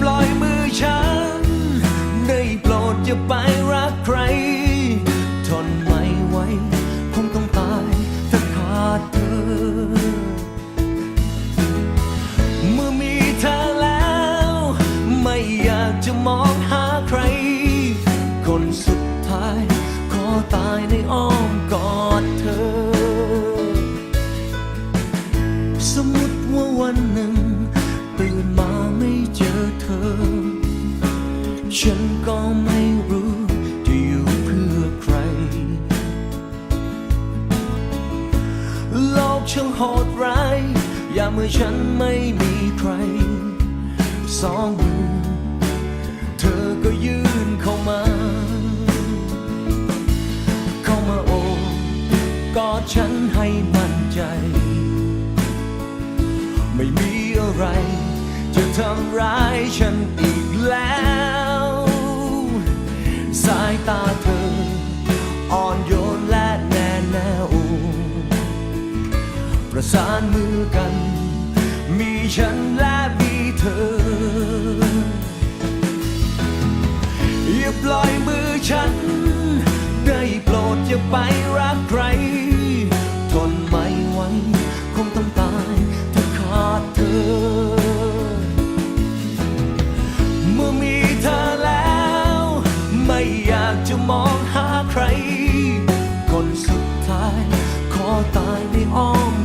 ปล่อยมือฉัน ได้โปรดอย่าไปรักใคร ทนไม่ไหวคงต้องตายถ้าขาดเธอ เมื่อมีเธอแล้ว ไม่อยากจะมองหาใคร คนสุดท้าย ขอตายในอ้อมกอดเธอ สมมติว่าวันหนึ่ง อย่าเมื่อฉันไม่มีใคร สองมือ เธอก็ยื่นเข้ามา เข้ามาโอบกอดฉันให้มั่นใจ ไม่มีอะไร จะทำร้ายฉันอีกแล้ว สายตาเธอ อ่อนโยนและแน่แน่วประสานมือกัน ฉันและมีเธอ อย่าปล่อยมือฉัน ได้โปรดอย่าไปรักใคร ทนไม่ไหวคงต้องตายถ้าขาดเธอเมื่อมีเธอแล้วไม่อยากจะมองหาใคร คนสุดท้าย ขอตายในอ้อม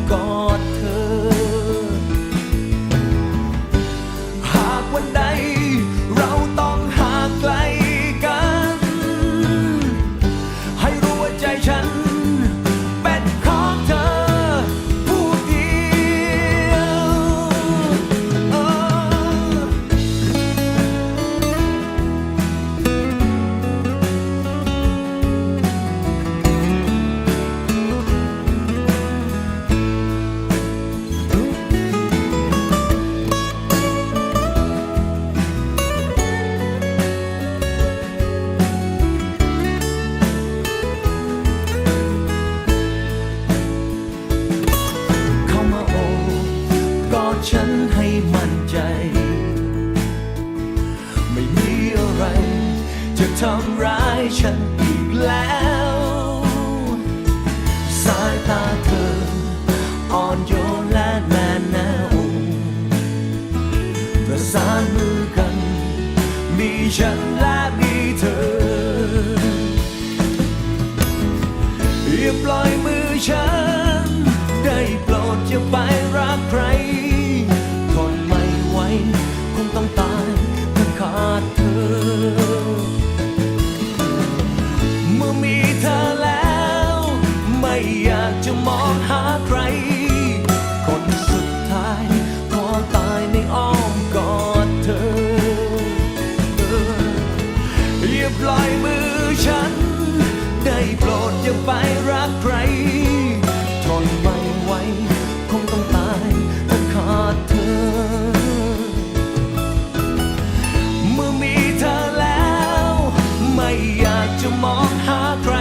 ฉันอีกแล้ว สายตาเธอ อ่อนโยนและแน่แน่วประสานมือกัน มีฉันและมีเธออย่าปล่อยมือ อย่าปล่อยมือฉัน ได้โปรดอย่าไปรักใคร ทนไม่ไหวคงต้องตายถ้าขาดเธอ เมื่อมีเธอแล้ว ไม่อยากจะมองหาใคร